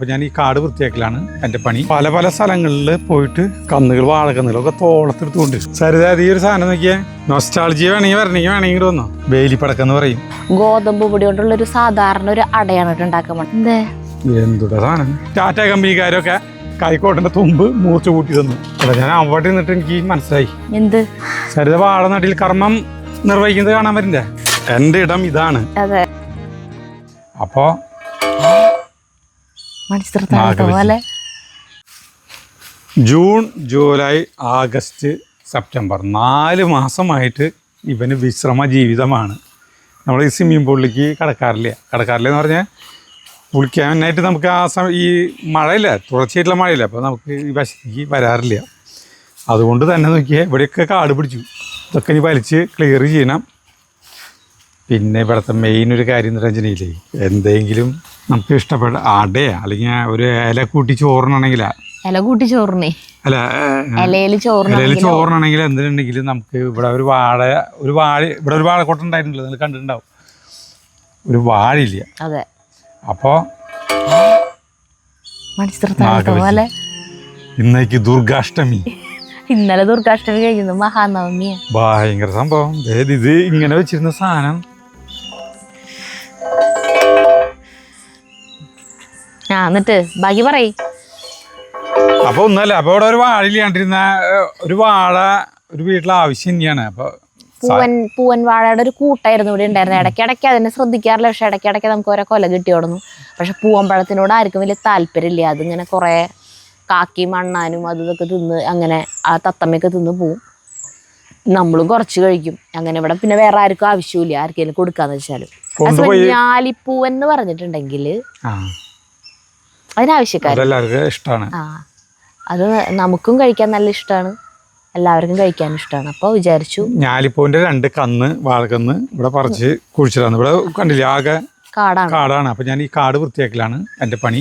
അപ്പൊ ഞാൻ ഈ കാട് വൃത്തിയാക്കലാണ് എന്റെ പണി. പല പല സ്ഥലങ്ങളിൽ പോയിട്ട് കന്നുകൾ വാഴക്കന്നുകളൊക്കെ തോളത്തെടുത്തുകൊണ്ട് സരിതാ ഈ ഒരു സാധനം നോക്കിയേ. നോസ്റ്റാളജി വേണമെങ്കിൽ വരണമെങ്കിൽ വേണമെങ്കിൽ വന്നോ വേലിപ്പടക്കെന്ന് പറയും. ഗോതമ്പ് പൊടി കൊണ്ടുള്ള ഒരു സാധാരണ ഒരു അടയാണ് ഉണ്ടാക്കാൻ എന്തുടാ സാധനം? ടാറ്റ കമ്പനിക്കാരൊക്കെ കൈക്കോട്ടിന്റെ തുമ്പ് മൂർച്ച കൂട്ടി തന്നു. അല്ല ഞാൻ അവിടെ നിന്നിട്ട് എനിക്ക് മനസ്സിലായി. എന്ത്? സരിത വാഴ നടിയിൽ കർമ്മം നിർവഹിക്കുന്നത് കാണാൻ പറ്റില്ല? എന്റെ ഇടം ഇതാണ്. അതെ. അപ്പോ മണിച്ചിത്രത്താഴത്തെ നാഗവല്ലി. പോലെ ജൂൺ ജൂലൈ ആഗസ്റ്റ് സെപ്റ്റംബർ. നാല് മാസമായിട്ട് ഇവന് വിശ്രമ ജീവിതമാണ്. നമ്മൾ ഈ സ്വിമ്മിംഗ് പൂളിലേക്ക് കടക്കാറില്ല. കടക്കാറില്ല എന്ന് പറഞ്ഞാൽ കുളിക്കാനായിട്ട് നമുക്ക് ആ സമയം ഈ മഴയില്ല തുടർച്ചയായിട്ടുള്ള മഴയില്ല. അപ്പോൾ നമുക്ക് ഈ വശത്തേക്ക് വരാറില്ല. അതുകൊണ്ട് തന്നെ നോക്കിയാൽ ഇവിടെയൊക്കെ കാട് പിടിച്ചു. ഇതൊക്കെ ഇനി വലിച്ച് ക്ലിയർ ചെയ്യണം. പിന്നെ ഇവിടുത്തെ മെയിൻ ഒരു കാര്യം എന്ന് രഞ്ജനയില്ലേ എന്തെങ്കിലും നമുക്ക് ഇഷ്ടപ്പെട്ട അടയാ അല്ലെങ്കിൽ ഒരു ഇല കൂട്ടി ചോറിനാണെങ്കിൽ ഇല കൂട്ടി ചോറിനെ. അല്ല ഇലയിൽ ഇലയിൽ ചോറിനാണെങ്കിലും ചോറിനാണെങ്കിൽ എന്തിനുണ്ടെങ്കിലും നമുക്ക് ഇവിടെ ഒരു വാഴ ഒരു വാഴ ഇവിടെ ഒരു വാഴക്കൊട്ട ഉണ്ടായിട്ടുണ്ടല്ലോ നിങ്ങൾ കണ്ടിട്ടുണ്ടാവും. ഒരു വാഴയില്ല. അതെ. അപ്പോ ഇന്നേക്ക് ദുർഗാഷ്ടമി. ഇന്നലെ ദുർഗാഷ്ടമി കഴിഞ്ഞു മഹാനവമിയാ. ഭയങ്കര സംഭവം. ഇത് ഇങ്ങനെ വെച്ചിരുന്ന സാധനം ആ എന്നിട്ട് ബാക്കി പറയ്. അപ്പൊ ഒന്നല്ല അപ്പൊ ഇവിടെ ഒരു വാഴ കണ്ടിരുന്ന ഒരു വാഴ ഒരു വീട്ടിലെ ആവശ്യം തന്നെയാണ് അപ്പൊ പൂവൻ പൂവൻ വാഴയുടെ ഒരു കൂട്ടായിരുന്നു ഇവിടെ ഉണ്ടായിരുന്നത് ഇടയ്ക്കിടയ്ക്ക് അതിനെ ശ്രദ്ധിക്കാറില്ല പക്ഷെ ഇടയ്ക്കിടയ്ക്ക് നമുക്ക് ഓരോ കൊല കിട്ടി കിട്ടിയോടുന്നു പക്ഷെ പൂവമ്പഴത്തിനോട് ആർക്കും വലിയ താല്പര്യമില്ല. അതിങ്ങനെ കുറേ കാക്കി മണ്ണാനും അത് ഇതൊക്കെ തിന്ന് അങ്ങനെ ആ തത്തമ്മയൊക്കെ തിന്ന് പോവും. നമ്മളും കുറച്ച് കഴിക്കും. അങ്ങനെ ഇവിടെ പിന്നെ വേറെ ആർക്കും ആവശ്യമില്ല. ആർക്കെങ്കിലും കൊടുക്കാന്ന് വെച്ചാൽ ഞാലിപ്പൂവെന്ന് ഞാലിപ്പൂവൻ എന്ന് പറഞ്ഞിട്ടുണ്ടെങ്കിൽ അതെല്ലാവർക്കും ഇഷ്ടമാണ് ആ അത് നമുക്കും കഴിക്കാൻ നല്ല ഇഷ്ടമാണ് എല്ലാവർക്കും കഴിക്കാൻ ഇഷ്ടമാണ് അപ്പോൾ വിചാരിച്ചു. ഞാലിപ്പൂവിന്റെ രണ്ട് കന്ന് വാഴക്കന്ന് ഇവിടെ പറിച്ച് കുഴിച്ചിടാന്ന്. ഇവിടെ കണ്ടില്ലേ ആകെ കാടാണ്. കാടാണ്. അപ്പൊ ഞാൻ ഈ കാട് വൃത്തിയാക്കലാണ് എന്റെ പണി.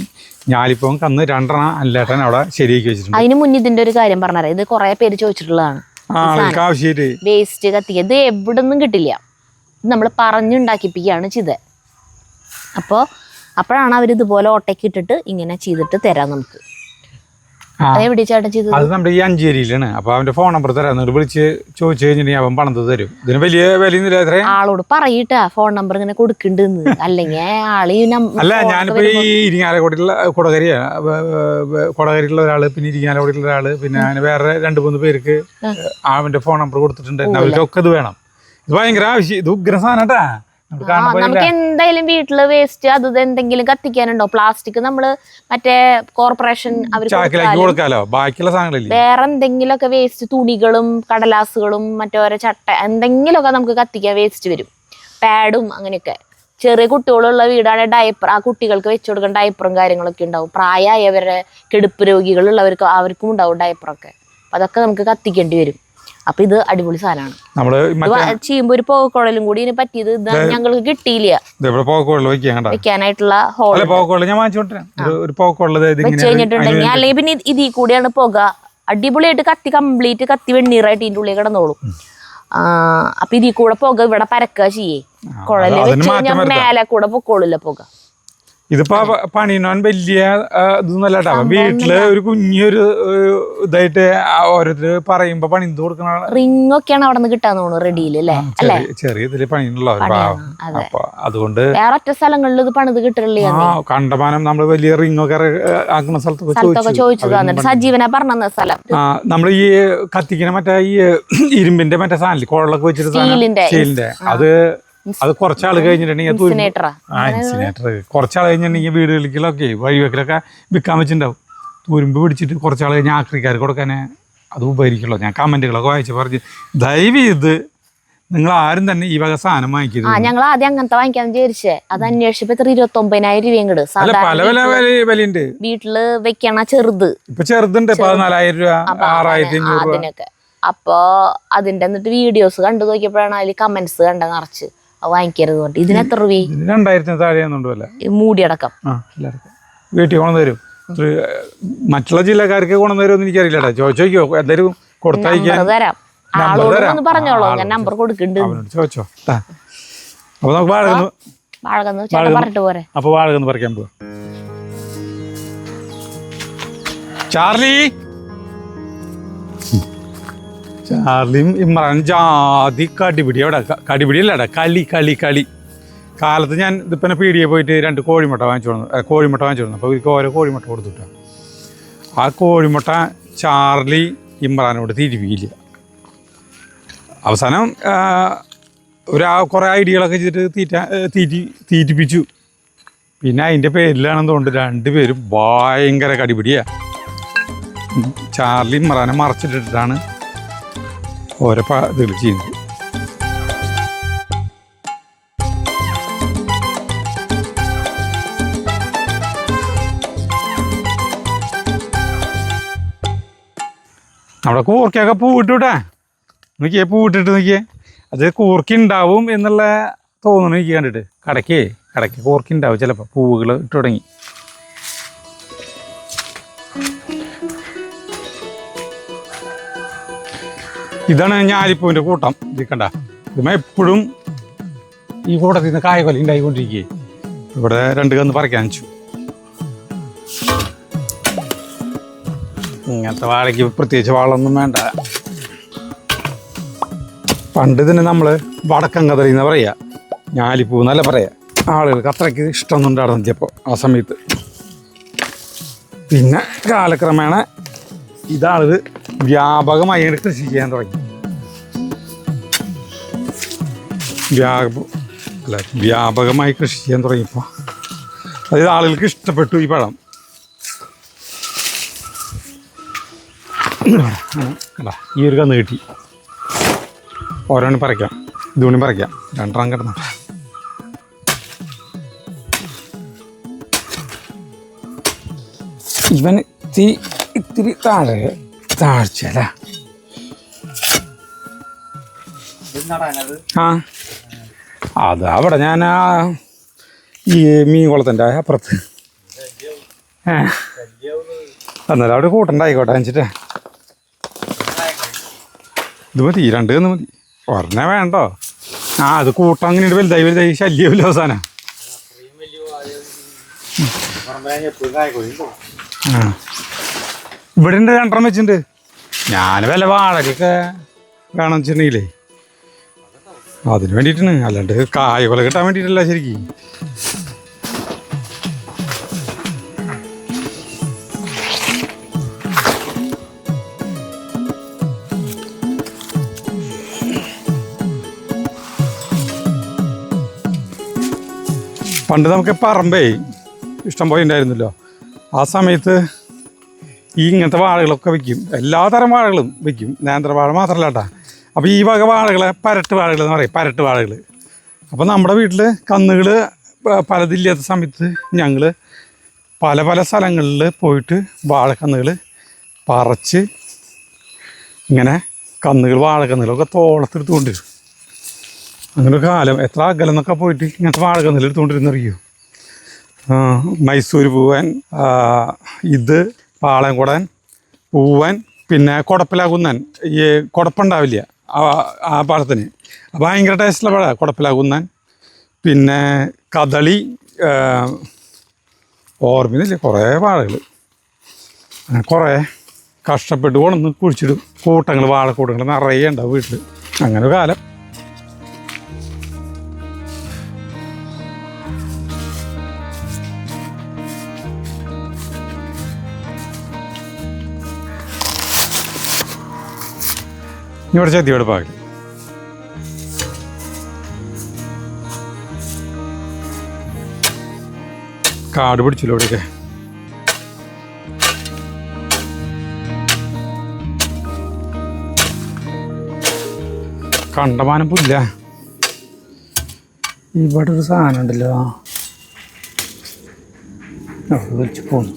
ഞാലിപ്പൂവും കന്ന് രണ്ടെണ്ണ അല്ലേട്ടൻ അവിടെ ശരിയാക്കി വെച്ചിട്ടുണ്ട്. അതിന് മുന്നേ ഇതിന്റെ ഒരു കാര്യം പറഞ്ഞാൽ ഇത് കുറെ പേര് ചോദിച്ചിട്ടുള്ളതാണ്. വേസ്റ്റ് കത്തിക്കുക ഇത് എവിടെ നിന്നും കിട്ടില്ല നമ്മൾ പറഞ്ഞുണ്ടാക്കിപ്പിക്കുകയാണ് ചെയ്തത്. അപ്പോൾ അപ്പോഴാണ് അവർ ഇതുപോലെ ഓട്ടയ്ക്ക് ഇട്ടിട്ട് ഇങ്ങനെ ചെയ്തിട്ട് തരാം നമുക്ക്. അതെവിടെ ചേട്ടൻ ചെയ്തത്? അത് നമ്മുടെ ഈ അഞ്ചേരിയിലാണ്. അപ്പൊ അവന്റെ ഫോൺ നമ്പർ തരാം. എന്നിട്ട് വിളിച്ച് ചോദിച്ചു കഴിഞ്ഞിട്ടുണ്ടെങ്കിൽ അവൻ പണം തരും. ഇതിന് വലിയ വിലയൊന്നുമില്ല എത്ര ആളോട് പറയിട്ടാ ഫോൺ നമ്പർ ഇങ്ങനെ കൊടുക്കണ്ടെന്ന്. അല്ലെങ്കിൽ ആൾ അല്ല ഞാനിപ്പോ ഈ ഇരിങ്ങാലക്കുടിയിലുള്ള കൊടകരിയാ. കൊടകരിയിലുള്ള ഒരാൾ പിന്നെ ഇരിങ്ങാലക്കുടിയിലുള്ള ഒരാൾ പിന്നെ അങ്ങനെ വേറെ രണ്ട് മൂന്ന് പേർക്ക് അവന്റെ ഫോൺ നമ്പർ കൊടുത്തിട്ടുണ്ട്. അവർക്കൊക്കെ ഇത് വേണം. ഇത് ഭയങ്കര ആവശ്യം. ഇത് ഉഗ്ര സാധനട്ടാ നമുക്ക് എന്തായാലും വീട്ടിൽ വേസ്റ്റ് അത് എന്തെങ്കിലും കത്തിക്കാനുണ്ടോ? പ്ലാസ്റ്റിക് നമ്മൾ മറ്റേ കോർപ്പറേഷൻ അവർക്ക് വേറെ എന്തെങ്കിലുമൊക്കെ വേസ്റ്റ് തുണികളും കടലാസുകളും മറ്റോരോ ചട്ട എന്തെങ്കിലുമൊക്കെ നമുക്ക് കത്തിക്കാൻ വേസ്റ്റ് വരും. പാഡും അങ്ങനെയൊക്കെ. ചെറിയ കുട്ടികളുള്ള വീടാണ് ഡയപ്പർ ആ കുട്ടികൾക്ക് വെച്ചു കൊടുക്കുന്ന ഡയപ്പറും കാര്യങ്ങളൊക്കെ ഉണ്ടാവും. പ്രായമായവരെ കെടുപ്പ് രോഗികളുള്ളവർക്ക് അവർക്കും ഉണ്ടാവും ഡയപ്പറൊക്കെ അതൊക്കെ നമുക്ക് കത്തിക്കേണ്ടി വരും. അപ്പൊ ഇത് അടിപൊളി സാധനമാണ്. മറ്റേ ഒരു പോക്കുഴലും കൂടി ഇതിന് പറ്റിയത് ഞങ്ങൾക്ക് കിട്ടിയില്ല. വെക്കാനായിട്ടുള്ള ഹോൾ വെച്ചുകഴിഞ്ഞിട്ടുണ്ടെങ്കിൽ വെച്ച് കഴിഞ്ഞിട്ടുണ്ടെങ്കിൽ അല്ലെങ്കിൽ പിന്നെ ഇത് ഇതിൽ കൂടിയാണ് പുക. അടിപൊളിയായിട്ട് കത്തി കംപ്ലീറ്റ് കത്തി വെണ്ണീറായിട്ട് ഇതിന്റെ ഉള്ളിൽ കിടന്നോളും. അപ്പൊ ഇതിൽ കൂടെ പുക ഇവിടെ പരക്കുക ചെയ്യേ. കുഴൽ വെച്ച് കഴിഞ്ഞാൽ മേലെ കൂടെ പൊക്കോളില്ല പുക. ഇതിപ്പോ പ- വലിയ ആ, ഇതൊന്നുമല്ല കേട്ടോ. വീട്ടിൽ ഒരു കുഞ്ഞൊരു ഇതായിട്ട് ഓരോരുത്തർ പറയുമ്പോ പണി കൊടുക്കണ റിംഗ് ഒക്കെയാണ് അവിടെ നിന്ന് കിട്ടാന്ന് തോന്നുന്നു റെഡിയിൽ അല്ലേ? ചെറിയ ഇതിൽ പണിയുള്ള. അപ്പൊ അതുകൊണ്ട് വേറെ ഒറ്റ സ്ഥലങ്ങളിൽ ഇത് പണിത് കിട്ടില്ല കണ്ടമാനം നമ്മൾ വലിയ റിംഗ് ഒക്കെ ആക്കുന്ന സ്ഥലത്തൊക്കെ ചോദിച്ചു. സജീവന പറഞ്ഞ സ്ഥലം. നമ്മൾ ഈ കത്തിക്കണ മറ്റേ ഈ ഇരുമ്പിന്റെ മറ്റേ സാധനം കുഴലൊക്കെ വെച്ചിട്ട് സ്റ്റീലിന്റെ. അത് അത് കുറച്ചാൾ കഴിഞ്ഞിട്ടുണ്ടെങ്കിൽ ആ ഇൻസിനേറ്റർ കുറച്ചാൾ കഴിഞ്ഞിട്ടുണ്ടെങ്കിൽ വീടുകളിലേക്കൊക്കെ വഴിവെക്കലൊക്കെ വിൽക്കാൻ വെച്ചിട്ടുണ്ടാവും. തുരുമ്പ് പിടിച്ചിട്ട് കുറച്ചാൾ കഴിഞ്ഞ് ആക്രിക്കാർക്ക് കൊടുക്കാനേ അത് ഉപകരിക്കുള്ളൂ. ഞാൻ കമന്റുകളൊക്കെ വായിച്ച് പറഞ്ഞ്. ദയവ് ഇത് നിങ്ങൾ ആരും തന്നെ ഈ വക സാധനം വാങ്ങിക്കരുത്. ഞങ്ങൾ ആദ്യം അങ്ങനത്തെ വാങ്ങിക്കാൻ വിചാരിച്ചേ. അത് അന്വേഷിച്ചപ്പോ എത്ര ഇരുപത്തി ഒമ്പതിനായിരം രൂപയും കിട്ടും സാധാരണ പല പല വിലയുണ്ട്. വീട്ടിൽ വെക്കണ ചെറുത്. ഇപ്പൊ ചെറുതുണ്ട് പതിനാലായിരം രൂപ ആറായിരത്തി അഞ്ഞൂറ് അതിനൊക്കെ. അപ്പൊ അതിന്റെ എന്നിട്ട് വീഡിയോസ് കണ്ടു നോക്കിയപ്പോഴാണ് അതിൽ കമന്റ്സ് കണ്ട നിറച്ച്. വാങ്ങിക്കരുത് കൊണ്ട് ഇതിനെത്ര എത്ര രൂപ ഇതിന് രണ്ടായിരത്തിന് താഴെയൊന്നുണ്ട് വില. മൂടിയടക്കം. വീട്ടിൽ കൊണ്ടു തരും. മറ്റുള്ള ജില്ലക്കാർക്ക് കൊണ്ടു തരുമെന്ന് എനിക്കറിയില്ല കേട്ടോ ചോദിച്ചോ എന്തായാലും കൊടുത്തയക്കാൻ തരാം. ആളോട് പറഞ്ഞോളൂ. ഞാൻ നമ്പർ കൊടുക്കുന്നുണ്ട്. ചോദിച്ചോ. അപ്പൊ നമുക്ക് വാഴകന്ന് വാഴകന്ന് പറഞ്ഞിട്ട് പോരെ. അപ്പൊ വാഴകന്ന് പറിക്കാൻ പോവാ. ചാർലി? ചാർലിയും ഇമ്രാനും ജാതി കടിപിടി. അവിടെ ക- കടിപിടിയല്ലടാ കളി കളി കളി. കാലത്ത് ഞാൻ ഇതിപ്പന്നെ പീടിയെ പോയിട്ട് രണ്ട് കോഴിമുട്ട വാങ്ങിച്ചു കൊടുത്തു കോഴിമുട്ട വാങ്ങിച്ചു കൊടുത്തു അപ്പോൾ ഇവർക്ക് ഓരോ കോഴിമുട്ട കൊടുത്തിട്ടാ. ആ കോഴിമുട്ട ചാർലി ഇമ്രാനോട് തിരിവിയില്ല അവസാനം ഒരു കുറേ ഐഡിയകളൊക്കെ ചെയ്തിട്ട് തീറ്റ തീറ്റി തീറ്റിപ്പിച്ചു. പിന്നെ അതിന്റെ പേരിലാണെന്ന് തോന്നുന്നു രണ്ടുപേരും ഭയങ്കര കടിപിടിയാണ്. ചാർലി ഇമ്രാനെ മറച്ചിട്ടിട്ടാണ് ഓരോ പ- ഇതുകൾ ചെയ്യുന്നത് നമ്മുടെ കൂർക്കയൊക്കെ പൂവിട്ടുവിട്ടെ നോക്കിയേ പൂവിട്ടിട്ട് നോക്കിയേ. അത് കൂർക്കി ഉണ്ടാവും എന്നുള്ള തോന്നുന്നു എനിക്ക് കണ്ടിട്ട്. കടക്കേ കടക്ക് കൂർക്കി ഉണ്ടാവും ചിലപ്പോൾ പൂവുകൾ ഇട്ട് തുടങ്ങി. ഇതാണ് ഞാലിപ്പൂവിന്റെ കൂട്ടം. ഇരിക്കണ്ട കണ്ട ഇതുമേ എപ്പോഴും ഈ കൂട്ടത്തിൽ നിന്ന് കായകൊല ഉണ്ടായിക്കൊണ്ടിരിക്കുകയെ ഇവിടെ രണ്ട് കന്ന് പറിക്കാൻ വെച്ചു. ഇങ്ങനത്തെ വാഴയ്ക്ക് പ്രത്യേകിച്ച് വാളൊന്നും വേണ്ട. പണ്ട് ഇതിന് നമ്മൾ വടക്കം കതറി എന്ന് പറയുക ഞാലിപ്പൂ എന്നല്ല പറയുക ആളുകൾക്ക് അത്രയ്ക്ക് ഇഷ്ടമൊന്നും ഉണ്ടായിരുന്നില്ലപ്പോൾ ആ സമയത്ത്. പിന്നെ കാലക്രമേണ ഇതാളിത് വ്യാപകമായി അങ്ങനെ കൃഷി ചെയ്യാൻ തുടങ്ങി. വ്യാപ അല്ല വ്യാപകമായി കൃഷി ചെയ്യാൻ തുടങ്ങിയപ്പോൾ അതായത് ആളുകൾക്ക് ഇഷ്ടപ്പെട്ടു ഈ പഴം. അല്ല ഈ ഒരു കന്ന് കിട്ടി. ഓരോന്നും പറിക്കാം. ഇതുകൊണ്ടും പറിക്കാം. രണ്ടെണ്ണം കിടന്നു. ഇവന് ഇത്തിരി ഇത്തിരി താഴെ താഴ്ചല ആ. അത് അവിടെ ഞാൻ ആ ഈ മീൻ കുളത്തിന്റെ അപ്പുറത്ത്. ഏ. എന്നാലും അവിടെ കൂട്ടണ്ടായിക്കോട്ടെ വെച്ചിട്ട് ഇത് മതി രണ്ട് എന്ന് മതി. ഒരെണ്ണ വേണ്ടോ? ആ അത് കൂട്ടം അങ്ങനെ വലുതായി വലുതായി ശല്യമില്ല അവസാനം. ആ. ഇവിടെ ഉണ്ട് രണ്ടെണ്ണം വെച്ചിട്ടുണ്ട്. ഞാൻ വല്ല വാഴക്കൊക്കെ വേണം വെച്ചിട്ടുണ്ടെങ്കിലേ. അതിന് വേണ്ടിയിട്ടാണ്. അല്ലാണ്ട് കായ കൊല കിട്ടാൻ വേണ്ടിയിട്ടല്ല ശരിക്കും. പണ്ട് നമുക്ക് പറമ്പേ ഇഷ്ടം പോലെ ഉണ്ടായിരുന്നല്ലോ. ആ സമയത്ത് ഈ ഇങ്ങനത്തെ വാഴകളൊക്കെ വയ്ക്കും എല്ലാ തരം വാഴകളും വെക്കും. നേന്ത്രവാഴ മാത്രമല്ല കേട്ടാ അപ്പോൾ ഈ വക വാഴകളെ പരട്ട് വാഴകൾ എന്ന് പറയും. പരട്ട് വാഴകൾ. അപ്പോൾ നമ്മുടെ വീട്ടിൽ കന്നുകൾ പലതില്ലാത്ത സമയത്ത് ഞങ്ങൾ പല പല സ്ഥലങ്ങളിൽ പോയിട്ട് വാഴക്കന്നുകൾ പറിച്ച് ഇങ്ങനെ കന്നുകൾ വാഴക്കന്നുകളൊക്കെ തോളത്തെടുത്ത് കൊണ്ടുവരും അങ്ങനെ കാലം. എത്ര അകലം എന്നൊക്കെ പോയിട്ട് ഇങ്ങനത്തെ വാഴക്കന്നുകൾ എടുത്തുകൊണ്ടിരുന്നറിയോ മൈസൂർ പോവാൻ ഇത് പാളയംകുടൻ പൂവൻ പിന്നെ കുടപ്പിലാകുന്നൻ. ഈ കുടപ്പുണ്ടാവില്ല ആ പാടത്തിന് ഭയങ്കര ടേസ്റ്റുള്ള പഴ കുടപ്പിലാകുന്നൻ. പിന്നെ കദളി ആ, ഓർമ്മയില്ല കുറേ വാഴകൾ കുറേ കഷ്ടപ്പെട്ട് കൊണ്ടൊന്ന് കുഴിച്ചിടും. കൂട്ടങ്ങൾ വാഴക്കൂട്ടങ്ങൾ നിറയെ ഉണ്ടാവും വീട്ടിൽ അങ്ങനെ ഒരു കാലം. ഇവിടെ ചെത്തി എടുപ്പാക്കി കാട് പിടിച്ചല്ലോ ഇവിടെയൊക്കെ. കണ്ടമാനം പുല്ല. ഇവിടെ ഒരു സാധനം ഉണ്ടല്ലോ. വിളിച്ച് പോന്നു.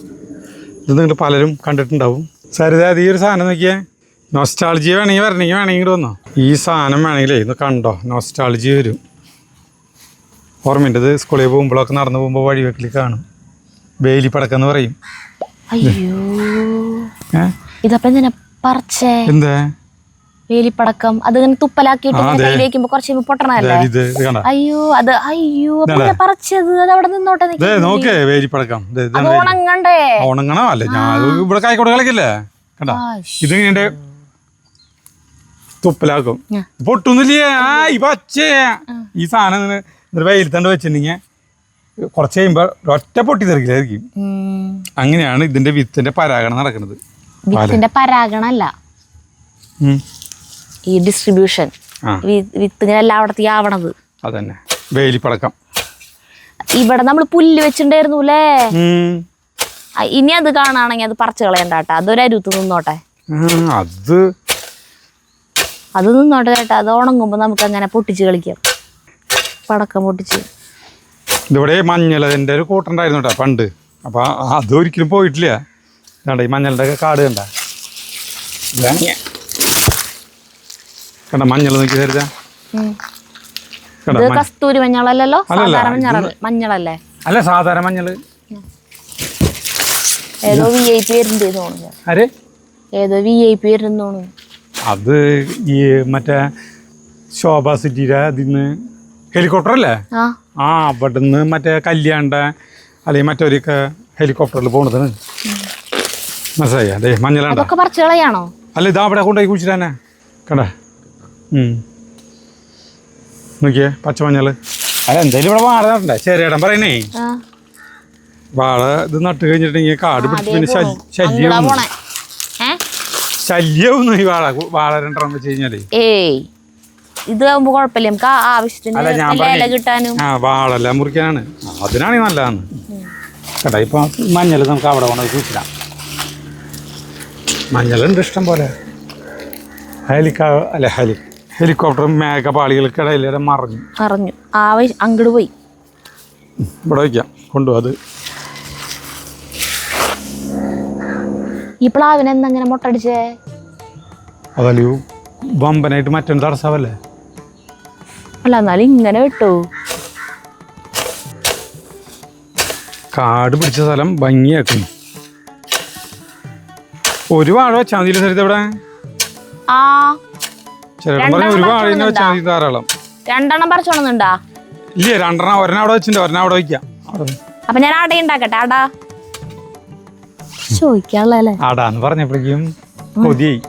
ഇത് നിങ്ങൾ പലരും കണ്ടിട്ടുണ്ടാവും. സരിത ഈ ഒരു സാധനം നോക്കിയേ. നൊസ്റ്റാളജി വേണമെങ്കിൽ വരണമെങ്കിൽ വേണമെങ്കിൽ ഇങ്ങോട്ട് വന്നോ. ഈ സാധനം വേണമെങ്കിലേ ഇത് കണ്ടോ? നോസ്റ്റാളജി വരും. ഓർമ്മയുണ്ട് ഇത്? സ്കൂളിൽ പോകുമ്പോഴൊക്കെ നടന്നു പോകുമ്പോൾ വഴിവെക്കിൽ കാണും. വേലി പറയും. അയ്യോ. പറയും എന്താ? വേലിപ്പടക്കം അത് ഇങ്ങനെ തുപ്പലാക്കിയിട്ട് കുറച്ച് പൊട്ടണല്ലേ അയ്യോ അത് അയ്യോ പറിച്ചത്? അത് അവിടെ നിന്നോട്ടെ നോക്കേ വേലിപ്പടക്കം? ഉണങ്ങണ്ടേ ഉണങ്ങണോ അല്ല ഞാൻ ഇവിടെ കായ്ക്കോട് കളിക്കില്ലേ? കണ്ട? തുപ്പലാക്കും. പൊട്ടുന്നില്ലേ? ആ ഈ പച്ചേ. ഈ സാധനം ഇങ്ങനെ എന്നിട്ട് വെയിലത്തണ്ട് വെച്ചിട്ടുണ്ടെങ്കിൽ കുറച്ച് കഴിയുമ്പോൾ ഒറ്റ പൊട്ടി തെറിക്കില്ലായിരിക്കും അങ്ങനെയാണ് ഇതിന്റെ വിത്തിന്റെ പരാഗണം നടക്കുന്നത്. വിത്തിന്റെ പരാഗണല്ല. അല്ല ഈ ഡിസ്ട്രിബ്യൂഷൻ വിത്ത് ഇങ്ങനെ എല്ലായിടത്തേക്ക് ആവണത്. അതന്നെ. വേലിപ്പടക്കം ഇവിടെ നമ്മൾ പുല്ല് വെച്ചിട്ടുണ്ടായിരുന്നു അല്ലേ ഇനി അത് കാണാണെങ്കിൽ അത് പറിച്ചു കളയണ്ട കേട്ടോ. അതൊരു അരുത്ത് നിന്നോട്ടെ. അത് അത് നിന്നോട്ടെ ചേട്ടാ അത് ഉണങ്ങുമ്പോൾ നമുക്ക് അങ്ങനെ പൊട്ടിച്ച് കളിക്കാം. പടക്കം പൊട്ടിച്ച്. ഇതിവിടെ മഞ്ഞളതിന്റെ ഒരു കൂട്ടുണ്ടായിരുന്നു കേട്ടോ പണ്ട്. അപ്പോൾ അതൊരിക്കലും പോയിട്ടില്ല. കണ്ട ഈ മഞ്ഞളുടെ ഒക്കെ കാട് കണ്ട. കണ്ട മഞ്ഞൾ നോക്കി തരുതാ. കസ്തൂരി മഞ്ഞളല്ലല്ലോ? മഞ്ഞളല്ലേ? അല്ല സാധാരണ മഞ്ഞൾ. ഏതോ വി ഐ പി വരുന്നുണ്ട് തോന്നുന്നു. ഏതോ വി ഐ പി വരുന്നു തോന്നുന്നു. അത് ഈ മറ്റേ ശോഭ സിറ്റിയുടെ അതിന്ന് ഹെലികോപ്റ്റർ അല്ലേ? ആ. അവിടുന്ന് മറ്റേ കല്യാണ്ട അല്ലെങ്കിൽ മറ്റൊരൊക്കെ ഹെലികോപ്റ്ററിൽ പോണതാണ് മനസ്സിലായി? അതെ മഞ്ഞളാണ്ട. അല്ല ഇതാ അവിടെ കൊണ്ടുപോയി കുഴിച്ചിട്ടെ കണ്ടേ? നോക്കിയേ പച്ചമഞ്ഞൾ അല്ല എന്തായാലും ഇവിടെ വാഴ നടണ്ടേ ചെറിയടം പറയണേ വാഴ ഇത് നട്ട് കഴിഞ്ഞിട്ടുണ്ടെങ്കിൽ കാട് പിടിച്ച് പിന്നെ ശല്യ- അങ്ങടാ ശല്യവും പോണേ ഏ ശല്യവും ഈ വാഴ വാഴ രണ്ടെണ്ണം വെച്ച് കഴിഞ്ഞാലേ. ഏയ് ഇത് ആകുമ്പോ കുഴപ്പമില്ല നമുക്ക് ആ ആവശ്യത്തിന് അല്ല ഞാൻ നല്ല ഇല പറഞ്ഞേ കിട്ടാനും. ആ വാഴെല്ലാം മുറിക്കാനാണ്. അതിനാണ് നല്ലതാണ്. കേട്ടോ ഇപ്പൊ മഞ്ഞൾ നമുക്ക് അവിടെ കൊണ്ട് കുഴിച്ചിടാം മഞ്ഞളുണ്ട് ഇഷ്ടം പോലെ. ഹെലിക്കാ അല്ല ഹെലി ഹെലികോപ്റ്റർ മേഘപാളികൾക്കിടയിൽ മറിഞ്ഞു. അറിഞ്ഞു ആവശ്യം അങ്ങോട്ട് പോയി. ഇവിടെ വയ്ക്കാം. കൊണ്ടുപോകും അത് ഈ പ്ലാവിന് എന്തെങ്ങനെ മുട്ടടിച്ചേ? അതല്ല ഈ വമ്പനായിട്ട് മറ്റൊരു തടസ്സമല്ലേ അല്ല എന്നാലും ഇങ്ങനെ വിട്ടു. കാട് പിടിച്ച സ്ഥലം ഭംഗിയാക്കും ഒരു വാഴ വെച്ചാൽ മതി സരിത ഇവിടെ ആ. ചേട്ടൻ പറഞ്ഞു ഒരു വാഴ തന്നെ വെച്ചാൽ മതി ധാരാളം. രണ്ടെണ്ണം പറിച്ചോണമെന്നുണ്ടാ ഇല്ലേ രണ്ടെണ്ണം ഒരെണ്ണം അവിടെ വെച്ചിട്ടുണ്ട് ഒരെണ്ണം അവിടെ വെക്കാം. അപ്പൊ ഞാൻ അട ഉണ്ടാക്കട്ടെ അട ചോദിക്കാനുള്ളല്ലേ ആടാന്ന് പറഞ്ഞപ്പോഴേക്കും കൊതിയായി.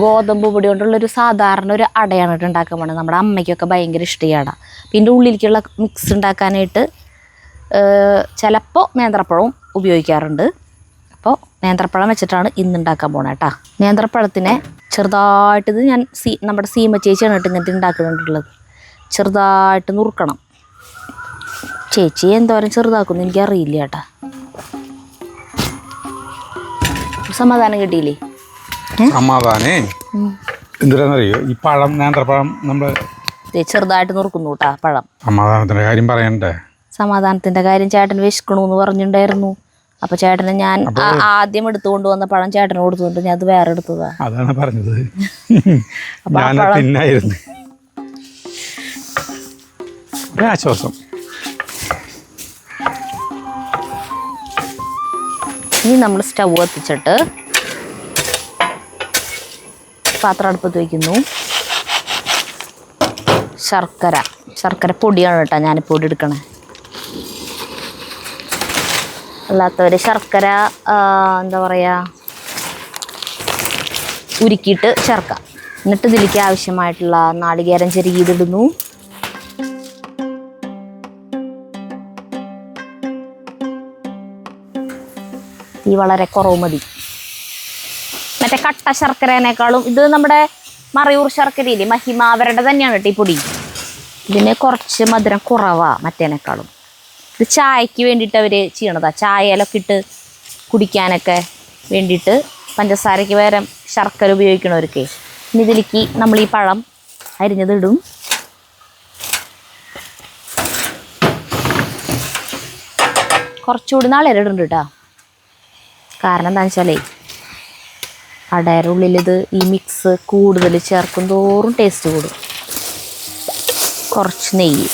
ഗോതമ്പ് പൊടി കൊണ്ടുള്ള ഒരു സാധാരണ ഒരു അടയാണ് കേട്ടോ ഉണ്ടാക്കാൻ പോണത്. നമ്മുടെ അമ്മയ്ക്കൊക്കെ ഭയങ്കര ഇഷ്ടമാണ് അട പിന്നെ ഉള്ളിലേക്കുള്ള മിക്സ് ഉണ്ടാക്കാനായിട്ട് ചിലപ്പോൾ നേന്ത്രപ്പഴവും ഉപയോഗിക്കാറുണ്ട്. അപ്പോൾ നേന്ത്രപ്പഴം വെച്ചിട്ടാണ് ഇന്ന് ഉണ്ടാക്കാൻ പോണേ കേട്ടോ. നേന്ത്രപ്പഴത്തിനെ ചെറുതായിട്ടിത് ഇത് ഞാൻ സീ നമ്മുടെ സീമ ചേച്ചിയാണ് കേട്ടോ ഇങ്ങനത്തെ ഉണ്ടാക്കുന്നുണ്ടുള്ളത് ചെറുതായിട്ട് നുറുക്കണം ചേച്ചി എന്തോരം ചെറുതാക്കുന്നു എനിക്കറിയില്ല ചേട്ടാ. സമാധാനം കിട്ടിയില്ലേ? സമാധാനേ? എന്തിനാന്നറിയോ? ഈ പഴം നേന്ത്രപ്പഴം നമ്മൾ ചെറുതായിട്ട് നുറുക്കുന്നു കേട്ടാ പഴം. സമാധാനത്തിന്റെ കാര്യം പറയണ്ടേ? സമാധാനത്തിന്റെ കാര്യം ചേട്ടൻ വിശക്കണമെന്ന് പറഞ്ഞിട്ടുണ്ടായിരുന്നു അപ്പൊ ചേട്ടന് ഞാൻ ആദ്യം എടുത്തുകൊണ്ട് വന്ന പഴം ചേട്ടന് കൊടുത്തുകൊണ്ട് ഞാൻ അത് വേറെ എടുത്തതാ. അതാണ് പറഞ്ഞത്. ആശ്വാസം ഇനി നമ്മൾ സ്റ്റൗ കത്തിച്ചിട്ട് പാത്രം അടുപ്പത്ത് വയ്ക്കുന്നു ശർക്കര. ശർക്കര പൊടിയാണ് കേട്ടോ ഞാൻ പൊടി എടുക്കണേ. അല്ലാത്തവർ ശർക്കര എന്താ പറയുക ഉരുക്കിയിട്ട് ചേർക്കാം. എന്നിട്ട് ഇതിലേക്ക് ആവശ്യമായിട്ടുള്ള നാളികേരം ചെരുകിയിടുന്നു ഈ വളരെ കുറവ് മതി. മറ്റേ കട്ട ശർക്കരേനേക്കാളും ഇത് നമ്മുടെ മറയൂർ ശർക്കരയില്ലേ മഹിമ അവരുടെ തന്നെയാണ് ഈ പൊടി. ഇതിന് കുറച്ച് മധുരം കുറവാ മറ്റേനേക്കാളും. ഇത് ചായക്ക് വേണ്ടിയിട്ട് അവർ ചെയ്യണതാ. ചായയിലൊക്കെ ഇട്ട് കുടിക്കാനൊക്കെ വേണ്ടിയിട്ട് പഞ്ചസാരയ്ക്ക് പകരം ശർക്കര ഉപയോഗിക്കണവർക്ക്. ഇനി ഇതിലേക്ക് നമ്മൾ ഈ പഴം അരിഞ്ഞതിടും. കുറച്ചുകൂടി നാളെ ഇടുന്നുണ്ട് കേട്ടോ. കാരണം എന്താണെന്ന് വെച്ചാലേ അടയുടെ ഉള്ളിലിത് ഈ മിക്സ് കൂടുതൽ ചേർക്കും തോറും ടേസ്റ്റ് കൂടും. കുറച്ച് നെയ്യ്.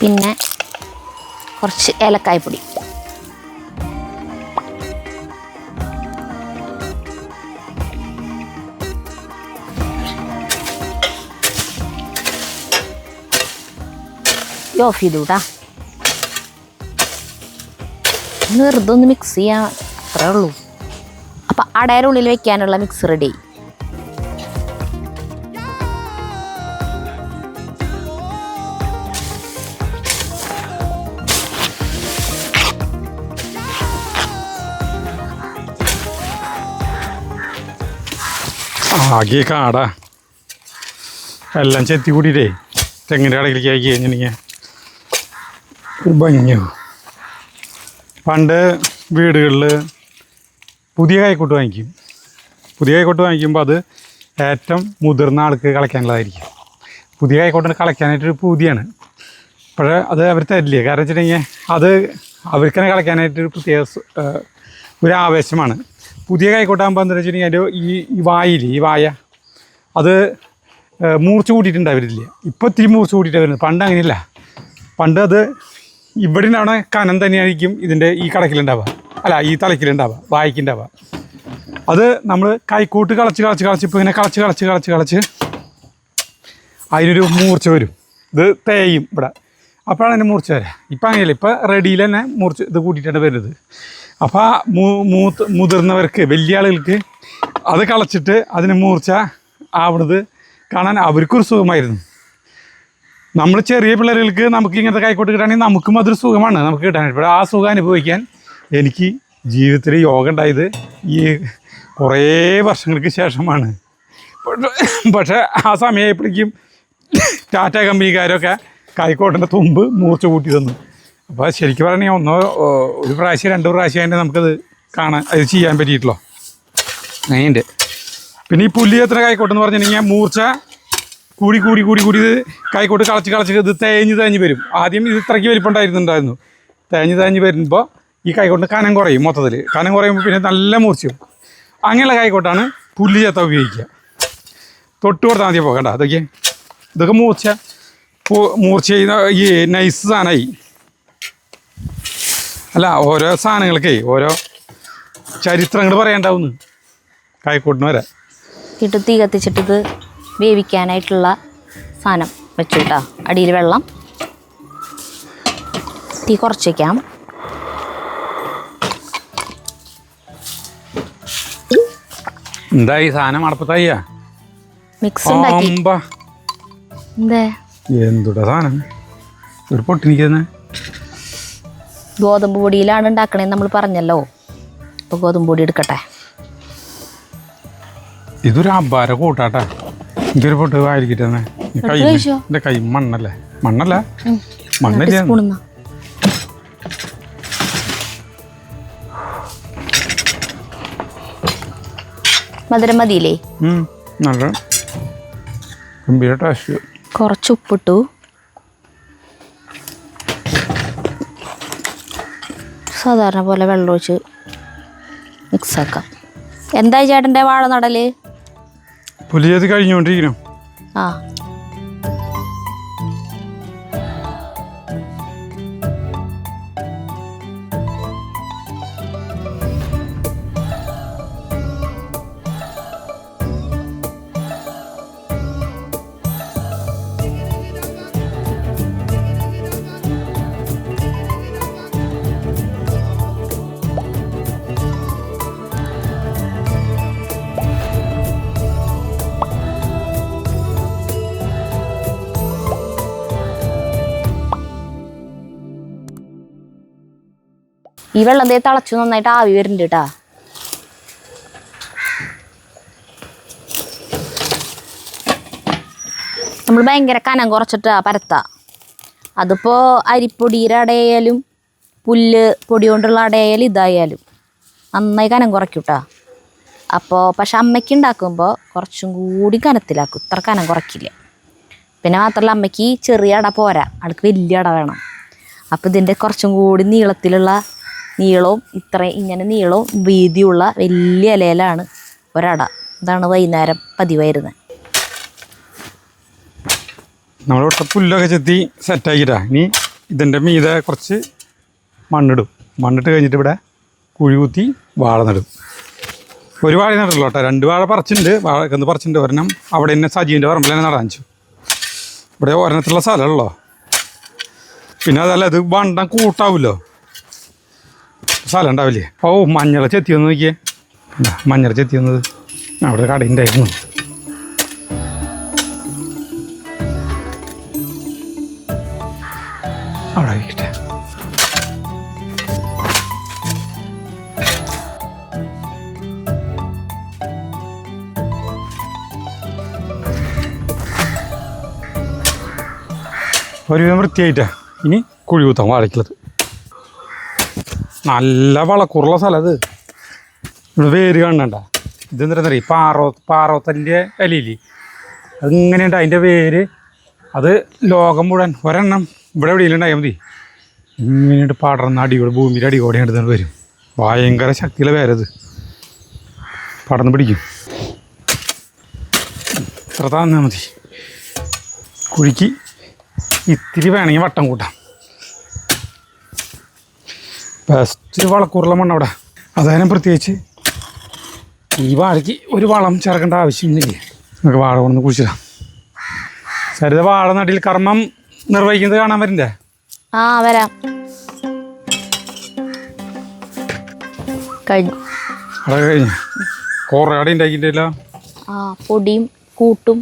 പിന്നെ കുറച്ച് ഏലക്കായ്പൊടി. ഓഫ് ചെയ്തു കേട്ടോ ഒന്ന് വെറുതെ ഒന്ന് മിക്സ് ചെയ്യാൻ അത്രേ ഉള്ളൂ. അപ്പം അടയുടെ ഉള്ളിൽ വെക്കാനുള്ള മിക്സ് റെഡി ആകെ കാടാ. എല്ലാം ചെത്തി കൂടിയിട്ടേ. തെങ്ങിന്റെ കടയിലേക്ക് ആക്കി കഴിഞ്ഞിട്ടുണ്ടെങ്കിൽ. ഭംഗിയാവും പണ്ട് വീടുകളിൽ പുതിയ കൈക്കോട്ട് വാങ്ങിക്കും. പുതിയ കൈക്കോട്ട് വാങ്ങിക്കുമ്പോൾ അത് ഏറ്റവും മുതിർന്ന ആൾക്ക് കളിക്കാനുള്ളതായിരിക്കും പുതിയ കൈക്കോട്ടിന് കളിക്കാനായിട്ടൊരു പൂതിയാണ്. അപ്പോൾ അത് അവർ തരില്ല. കാരണം വെച്ചിട്ടുണ്ടെങ്കിൽ അത് അവർക്ക് തന്നെ കളിക്കാനായിട്ടൊരു പ്രത്യേക ഒരു ആവേശമാണ്. പുതിയ കൈക്കോട്ടാകുമ്പോൾ എന്താ വെച്ചിട്ടുണ്ടെങ്കിൽ അതിന്റെ ഈ ഈ വായില്ലേ ഈ വായ അത് മൂർച്ച കൂട്ടിയിട്ടുണ്ടാവരില്ല ഇപ്പോൾ ഇത്തിരി മൂർച്ച കൂട്ടിയിട്ട് വരുന്നത്. പണ്ട് അങ്ങനെയല്ല. പണ്ട് അത് ഇവിടെ നിന്നാണ് കനം തന്നെയായിരിക്കും ഇതിന്റെ ഈ കടക്കിലുണ്ടാവുക. അല്ല ഈ തലക്കിലുണ്ടാവുക വായിക്കുണ്ടാവുക. അത് നമ്മൾ കൈക്കോട്ട് കളച്ച് കളച്ച് കളച്ച് ഇപ്പോൾ ഇങ്ങനെ കളച്ച് കളച്ച് കളച്ച് കളച്ച് അതിനൊരു മൂർച്ച വരും. ഇത് തേയും ഇവിടെ. അപ്പോഴാണ് അതിന്റെ മൂർച്ച വരിക ഇപ്പം അങ്ങനെയല്ല ഇപ്പം റെഡിയിൽ തന്നെ മൂർച്ച ഇത് കൂട്ടിയിട്ടാണ് വരുന്നത്. അപ്പോൾ ആ മൂ- മൂത്ത് മുതിർന്നവർക്ക് വലിയ ആളുകൾക്ക് അത് കളച്ചിട്ട് അതിന് മൂർച്ച ആവണത് കാണാൻ അവർക്കൊരു സുഖമായിരുന്നു. നമ്മൾ ചെറിയ പിള്ളേർക്ക് നമുക്ക് ഇങ്ങനത്തെ കൈക്കോട്ട് കിട്ടുകയാണെങ്കിൽ നമുക്കും അതൊരു സുഖമാണ്. നമുക്ക് കിട്ടാൻ ഇവിടെ ആ സുഖം അനുഭവിക്കാൻ എനിക്ക് ജീവിതത്തിൽ യോഗ ഉണ്ടായത് ഈ കുറേ വർഷങ്ങൾക്ക് ശേഷമാണ്. പക്ഷേ- ആ സമയമായപ്പോഴേക്കും ടാറ്റ കമ്പനിക്കാരൊക്കെ കൈക്കോട്ടിന്റെ തുമ്പ് മൂർച്ച കൂട്ടി തന്നു. അപ്പോൾ ശരിക്കും പറഞ്ഞാൽ ഒന്നോ ഒരു പ്രാവശ്യം രണ്ട് പ്രാവശ്യം തന്നെ നമുക്കത് കാണാൻ അത് ചെയ്യാൻ പറ്റിയിട്ടുള്ളൂ? അങ്ങനെയുണ്ട്. പിന്നെ ഈ പുല്ലി എത്ര കൈക്കോട്ടെന്ന് പറഞ്ഞിട്ടുണ്ടെങ്കിൽ മൂർച്ച കൂടി കൂടി കൂടി കൂടി ഇത് കൈക്കോട്ട് കളച്ച് കളച്ച് ഇത് തേഞ്ഞ് തേഞ്ഞ് വരും. ആദ്യം ഇത് ഇത്രയ്ക്ക് വലിപ്പുണ്ടായിരുന്നുണ്ടായിരുന്നു തേഞ്ഞ് തേഞ്ഞ് വരുമ്പോൾ ഈ കൈക്കോട്ട് കനം കുറയും മൊത്തത്തിൽ കനം കുറയുമ്പോൾ പിന്നെ നല്ല മൂർച്ചയും. അങ്ങനെയുള്ള കൈക്കോട്ടാണ് പുല്ല് ചേത്ത ഉപയോഗിക്കുക. തൊട്ട് കൊടുത്താൽ മതി പോകണ്ട അതൊക്കെ ഇതൊക്കെ. മൂർച്ച. മൂർച്ച ചെയ്യുന്ന ഈ നൈസ് സാധനമായി അല്ല ഓരോ സാധനങ്ങൾക്കേ ഓരോ ചരിത്രങ്ങൾ പറയണ്ടാവുന്നു കൈക്കോട്ടിന് വരാം. തീ കത്തിച്ചിട്ട് ഇത് വേവിക്കാനായിട്ടുള്ള സാധനം വെച്ചു കേട്ടോ അടിയിൽ വെള്ളം. തീ കുറച്ച് വയ്ക്കാം എന്തായി സാധനം അടപ്പത്തായിയ? മിക്സ് ഉണ്ടാക്കി. എന്തേ? എന്തുടാ സാധനം? ഒരു പൊട്ടിനിക്കുന്ന ഗോതമ്പ് പൊടിയിലാണ് ഉണ്ടാക്കണേന്ന് നമ്മൾ പറഞ്ഞല്ലോ. അപ്പോൾ ഗോതമ്പ് പൊടി എടുക്കട്ടെ. ഇതൊരു അബ്ബാര കൂട്ടാട്ടാ. ഇതൊരു പൊട്ട് വായിരിക്കട്ടെ കൈ? എന്റെ കൈ മണ്ണല്ലേ? മണ്ണല്ല. മണ്ണില്ല. മധുരം മതിയില്ലേ? നല്ല ഗംഭീര ടേസ്റ്റ് കുറച്ച് ഉപ്പിട്ടു. സാധാരണ പോലെ വെള്ളം ഒഴിച്ച് മിക്സ് ആക്കാം. എന്തായി ചേട്ടന്റെ വാഴ നടൽ? പുലി ചെയ്ത് കഴിഞ്ഞുകൊണ്ടിരിക്കണം ആ. ഈ വെള്ളം ദേ തിളച്ചു നന്നായിട്ട് ആവി വരുന്നുണ്ട് കേട്ടാ നമ്മൾ ഭയങ്കര കനം കുറച്ചിട്ടാ പരത്താ. അതിപ്പോൾ അരിപ്പൊടിയുടെ അടയായാലും പുല്ല് പൊടി കൊണ്ടുള്ള അടയായാലും ഇതായാലും നന്നായി കനം കുറയ്ക്കും കേട്ടോ അപ്പോൾ പക്ഷെ അമ്മയ്ക്ക് ഉണ്ടാക്കുമ്പോൾ കുറച്ചും കൂടി കനത്തിലാക്കും. ഇത്ര കനം കുറയ്ക്കില്ല. പിന്നെ മാത്രമല്ല അമ്മയ്ക്ക് ചെറിയ അട പോരാ. അവൾക്ക് വലിയ അട വേണം. അപ്പോൾ ഇതിന്റെ കുറച്ചും കൂടി നീളത്തിലുള്ള നീളവും ഇത്ര ഇങ്ങനെ നീളവും വീതിയുള്ള വലിയ ഇലയിലാണ് ഒരട. ഇതാണ് വൈകുന്നേരം പതിവായിരുന്നത് നമ്മളിവിടുത്തെ പുല്ലൊക്കെ ചെത്തി സെറ്റാക്കിട്ടാ ഇനി ഇതിന്റെ മീതെ കുറച്ച് മണ്ണിടും. മണ്ണിട്ട് കഴിഞ്ഞിട്ട് ഇവിടെ കുഴി കുത്തി വാഴ നടും. ഒരു വാഴ നടല്ലോ കേട്ടോ. രണ്ട് വാഴ പറിച്ചിട്ടുണ്ട്. വാഴ ഒന്ന് പറിച്ചിട്ടുണ്ട്. ഒരെണ്ണം അവിടെ തന്നെ സജീവിന്റെ പറമ്പിൽ തന്നെ നടാൻ വെച്ചു. ഇവിടെ ഒരെണ്ണത്തിലുള്ള സ്ഥലമല്ലോ പിന്നെ അതല്ല ഇത് വണ്ടം കൂട്ടാവുമല്ലോ സ്ഥലം ഉണ്ടാവില്ലേ? ഓ മഞ്ഞള ചെത്തി വന്ന് നോക്കിയേ. മഞ്ഞൾ മഞ്ഞള ചെത്തി വന്നത്. അവിടെ ഒരു കടയുണ്ടായിരുന്നു അവിടെ ഇരിക്കട്ടെ. ഒരുവിധം വൃത്തിയായിട്ടാ ഇനി കുഴി കുത്താൻ വാഴയ്ക്കുള്ളത് നല്ല വളക്കൂറുള്ള സ്ഥലം അത്. ഇവിടെ വേര് കാണണ്ട ഇതെന്താ അറിയാം പാറോ പാറോത്തലിന്റെ ഇലയില്ലേ അതിങ്ങനെയുണ്ട് അതിന്റെ വേര്? അത് ലോകം മുഴുവൻ ഒരെണ്ണം ഇവിടെ എവിടെ ഉണ്ടായാൽ മതി. ഇങ്ങനെയുണ്ട് പടർന്ന അടിയോട് ഭൂമിയുടെ അടിയോടെ എടുത്തുകൊണ്ട് വരും. ഭയങ്കര ശക്തിയുള്ള വേരത്. പടർന്ന് പിടിക്കും. ഇത്ര തന്നാൽ മതി. കുഴിക്ക് ഇത്തിരി വേണമെങ്കിൽ വട്ടം കൂട്ടാം. ബെസ്റ്റ് വളക്കൂറുള്ള മണ്ണ് അവിടെ അതായാലും പ്രത്യേകിച്ച്. ഈ വാഴയ്ക്ക് ഒരു വളം ചേർക്കേണ്ട ആവശ്യമൊന്നുമില്ല നമുക്ക് വാഴ കൊണ്ടൊന്ന് കുഴിച്ചിടാം. സരിത വാഴ നടിയിൽ കർമ്മം നിർവഹിക്കുന്നത് കാണാൻ വരണ്ടേ ആ വരാം. കഴിഞ്ഞു. അവിടെ കഴിഞ്ഞ. കുറേ അടി ഉണ്ടാക്കിയിട്ടില്ല ആ പൊടിയും കൂട്ടും.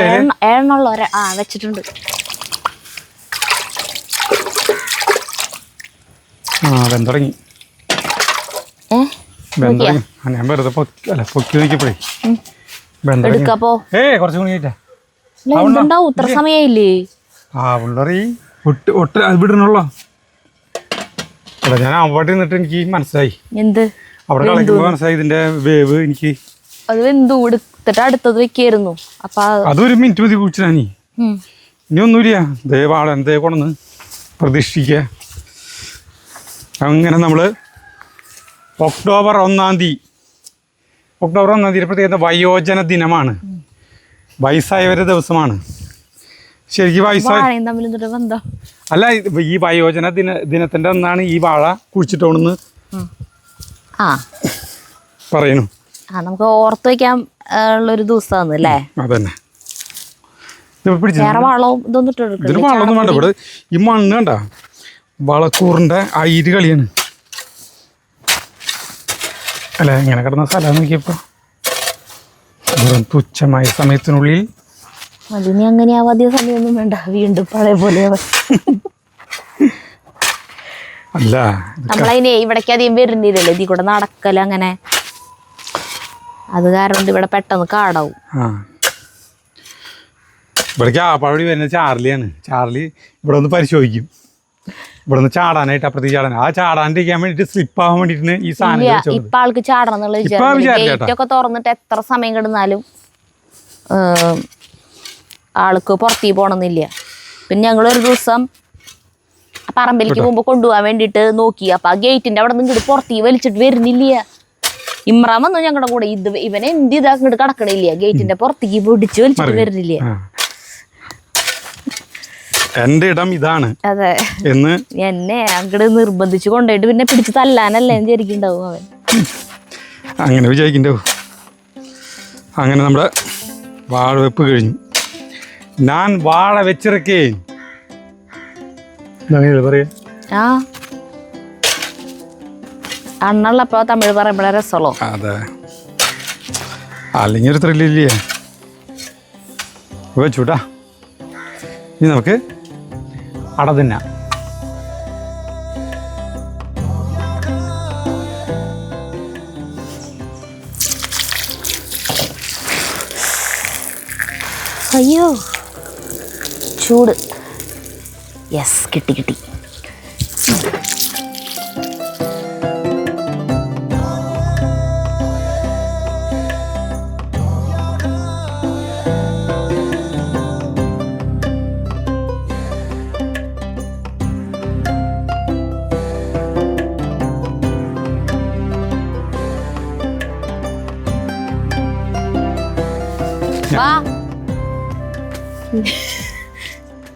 ഏഴെണ്ണ ഏഴെണ്ണുള്ള ഒര ആ വെച്ചിട്ടുണ്ട്. ആ വെന്തുടങ്ങി. വെന്തുടങ്ങി. ഞാൻ വെറുതെ അല്ല പൊക്കി നോക്കിയപ്പോഴേ ഉം. വെന്തുടങ്ങി. എടുക്കപ്പോ ഏ കുറച്ച് കുണിയായിട്ടാ എന്തുണ്ടാവും? ഇത്ര സമയമില്ലേ ആ പിള്ളേറി ഒട്ട് ഒട്ട് അത് വിടണല്ലോ. അല്ല ഞാൻ അവിടെ നിന്നിട്ട് എനിക്ക് മനസ്സിലായി. എന്ത്? അവിടെ മനസ്സിലായി ഇതിന്റെ വേവ് എനിക്ക്. അത് വെന്തു എടുത്തിട്ട് അടുത്തത് വെക്കായിരുന്നു. അപ്പൊ അതൊരു മിനിറ്റ് മതി കുടിച്ചാനി. ഇനി ഒന്നുമില്ല. ദേ വാഴ എന്തേ കൊണ്ടെന്ന് പ്രതീക്ഷിക്കുക അങ്ങനെ നമ്മൾ ഒക്ടോബർ ഒന്നാം തീയതി ഒക്ടോബർ ഒന്നാം തീയതി പ്രത്യേകത വയോജന ദിനമാണ്. വയസ്സായവരുടെ ദിവസമാണ്. ശരിക്കും വയസ്സായ അല്ല ഈ വയോജന ദിന ദിനത്തിന്റെ അന്നാണ് ഈ വാഴ കുഴിച്ചിട്ടോണെന്ന് പറയുന്നു നമുക്ക് ഓർത്ത് വെക്കാൻ ഉള്ളൊരു ദിവസമാണ് അല്ലേ? അതന്നെ. ഇതിന്? വളമൊന്നും വേണ്ട. ഇവിടെ ഈ മണ്ണ് കണ്ട വളക്കൂറിന്റെ അയിര് കളിയാണ്. അല്ല ഇങ്ങനെ കിടന്ന സ്ഥലം നോക്കിയപ്പോൾ വെറും തുച്ഛമായ സമയത്തിനുള്ളിൽ. അതിനി അങ്ങനെ ആവാതെ സമയമൊന്നും വേണ്ട. വീണ്ടും പഴയ പോലെ അല്ല നമ്മളതിനെ ഇവിടേക്ക് അധികം വരുന്നില്ലല്ലോ. ഇതിൽ കൂടെ നടക്കല അങ്ങനെ. അത് കാരണം ഇവിടെ പെട്ടെന്ന് കാടാവും. ആ. ഇവിടേക്ക് ആപ്പാടി വരുന്നത് ചാർലിയാണ്. ചാർലി ഇവിടെ ഒന്ന് പരിശോധിക്കും. ഇവിടെ നിന്ന് ചാടാനായിട്ട് അപ്പുറത്തേക്ക് ചാടാൻ ആ ചാടാണ്ടിരിക്കാൻ വേണ്ടിട്ട് സ്ലിപ്പ് ആവാൻ വേണ്ടിട്ട് ഈ സാധനം ഇപ്പൊ ആൾക്ക് ചാടണം എന്നുള്ള ഒക്കെ തുറന്നിട്ട് എത്ര സമയം കിടന്നാലും ആൾക്ക് പുറത്തേക്ക് പോണമെന്നില്ല പിന്നെ ഞങ്ങൾ ഒരു ദിവസം പറമ്പിലേക്ക് മുമ്പ് കൊണ്ടുപോകാൻ വേണ്ടിയിട്ട് നോക്കി. അപ്പൊ ആ ഗേറ്റിന്റെ അവിടെ നിന്ന് ഇങ്ങോട്ട് പുറത്തേക്ക് വലിച്ചിട്ട് വരുന്നില്ല. ഇമ്രാൻ വന്നു ഞങ്ങളുടെ കൂടെ. ഇത് ഇവനെ എന്ത് ഇതാ ഇങ്ങോട്ട് കടക്കണില്ല. ഗേറ്റിന്റെ പുറത്തേക്ക് പിടിച്ച് വലിച്ചിട്ട് വരുന്നില്ല. ആ. എന്റെ ഇടം ഇതാണ് അതെ. എന്ന് എന്നെ അങ്ങോട്ട് നിർബന്ധിച്ചു കൊണ്ടുപോയിട്ട് പിന്നെ പിടിച്ച് തല്ലാനല്ലേ എന്ന് വിചാരിക്കുന്നുണ്ടാവും അവൻ. അങ്ങനെ വിചാരിക്കണ്ടാവും അങ്ങനെ നമ്മുടെ വാഴ വെപ്പ് കഴിഞ്ഞു. ഞാൻ വാഴ വെച്ചിറക്കേ പറയാ ആ. അണ്ണുള്ളപ്പോ തമിഴ് പറയുമ്പോഴേ രസമുള്ളൂ. അതെ. അല്ലെങ്കിൽ ഒരു ത്രില്ലില്ലേ വെച്ചൂട്ടാ ഇനി നമുക്ക് അട തിന്നാം അയ്യോ ചൂട്. യെസ് കിട്ടി കിട്ടി.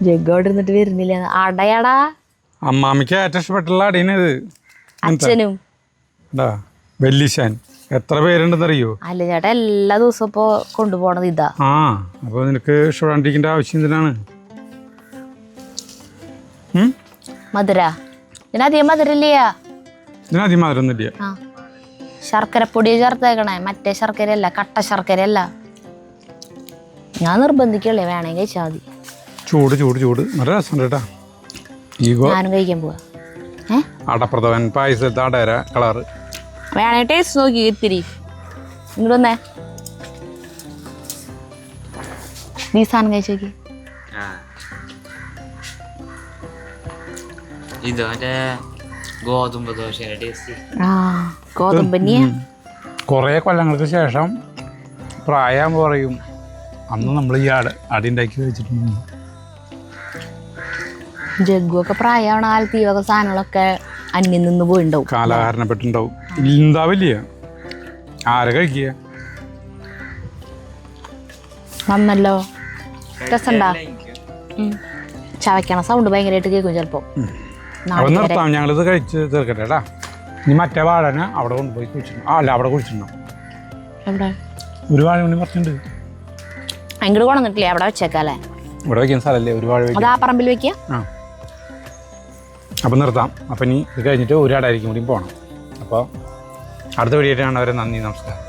ജഗ്ഗോട് ഇരുന്നിട്ട് വരുന്നില്ല അടയടാ. അമ്മാമിക്ക് ഏറ്റവും ഇഷ്ടപ്പെട്ടുള്ള അടീനത് അച്ഛനും. എന്താ? വെല്ലിശാൻ. എത്ര പേരുണ്ടെന്നറിയോ? അല്ല ചേട്ടാ എല്ലാ ദിവസവും ഇപ്പൊ കൊണ്ടുപോണത് ഇതാ. ആ അപ്പൊ നിനക്ക് ഇഷ്ടപ്പെടാണ്ടിരിക്കേണ്ട ആവശ്യം എന്തിനാണ്? മധുര. ഇതിനധികം മധുരല്ലേ ഇതിനധികം മധുരമൊന്നുമില്ല. ആ. ശർക്കരപ്പൊടി ചേർത്തേക്കണേ. മറ്റേ ശർക്കരയല്ല കട്ട ശർക്കരയല്ല. ഞാൻ നിർബന്ധിക്കല്ലേ വേണമെങ്കിൽ കഴിച്ചാൽ മതി. ചൂട് ചൂട് ചൂട്. നല്ല രസമുണ്ട് കേട്ടാ. ഈഗോ. ഞാനും കഴിക്കാൻ പോവാ. ഏ? അടപ്രഥമൻ പായസത്തെ അടയര കളറ്. വേണമെങ്കിൽ ടേസ്റ്റ് നോക്കി ഇത്തിരി. ഇങ്ങോട്ട് വന്നേ. നീ സാധനം കഴിച്ചു നോക്കി. ഇത് മറ്റേ ഗോതമ്പ് ദോശയുടെ ടേസ്റ്റ് ആ ഗോതമ്പനിയ കുറേ കൊല്ലങ്ങൾക്ക് ശേഷം പ്രായം പറയും അന്ന് നമ്മൾ ഈ അടിണ്ടാക്കി അടി ഉണ്ടാക്കി വെച്ചിട്ടുണ്ട് ജഗ്ഗു ഒക്കെ പ്രായമാണ് കാലത്ത് തീവക വക സാധനങ്ങളൊക്കെ അന്യം നിന്ന് പോയിണ്ടാവും. കാലകാരണപ്പെട്ടുണ്ടാവും ഉണ്ടാവില്ല ആരെ കഴിക്കുക നന്നല്ലോ രസണ്ടാ. ചവയ്ക്കണ സൗണ്ട് ഭയങ്കരമായിട്ട് കേൾക്കും ചിലപ്പോ. നിർത്താം. ഞങ്ങളിത് കഴിച്ച് തീർക്കട്ടെ കേട്ടാ ഇനി മറ്റേ വാഴന അവിടെ കൊണ്ടുപോയി കുഴിച്ചിട്ടുണ്ടോ ആ അല്ല അവിടെ കുഴിച്ചിട്ടുണ്ടോ എവിടെ? ഒരു വാഴ മണി പറഞ്ഞിട്ടുണ്ട് അങ്ങോട്ട് കൊണ്ടുവന്നിട്ടില്ലേ? അവിടെ വെച്ചേക്കാല്ലേ? ഇവിടെ വയ്ക്കുന്ന സ്ഥലമല്ലേ ഒരു വാഴ അത് ആ പറമ്പിൽ വെക്കുക ആ. അപ്പം നിർത്താം. അപ്പം ഇനി ഇത് കഴിഞ്ഞിട്ട് ഒരാടായിരിക്കും കൂടി പോകണം അപ്പോൾ അടുത്ത വീഡിയോ അവരെ നന്ദി നമസ്കാരം.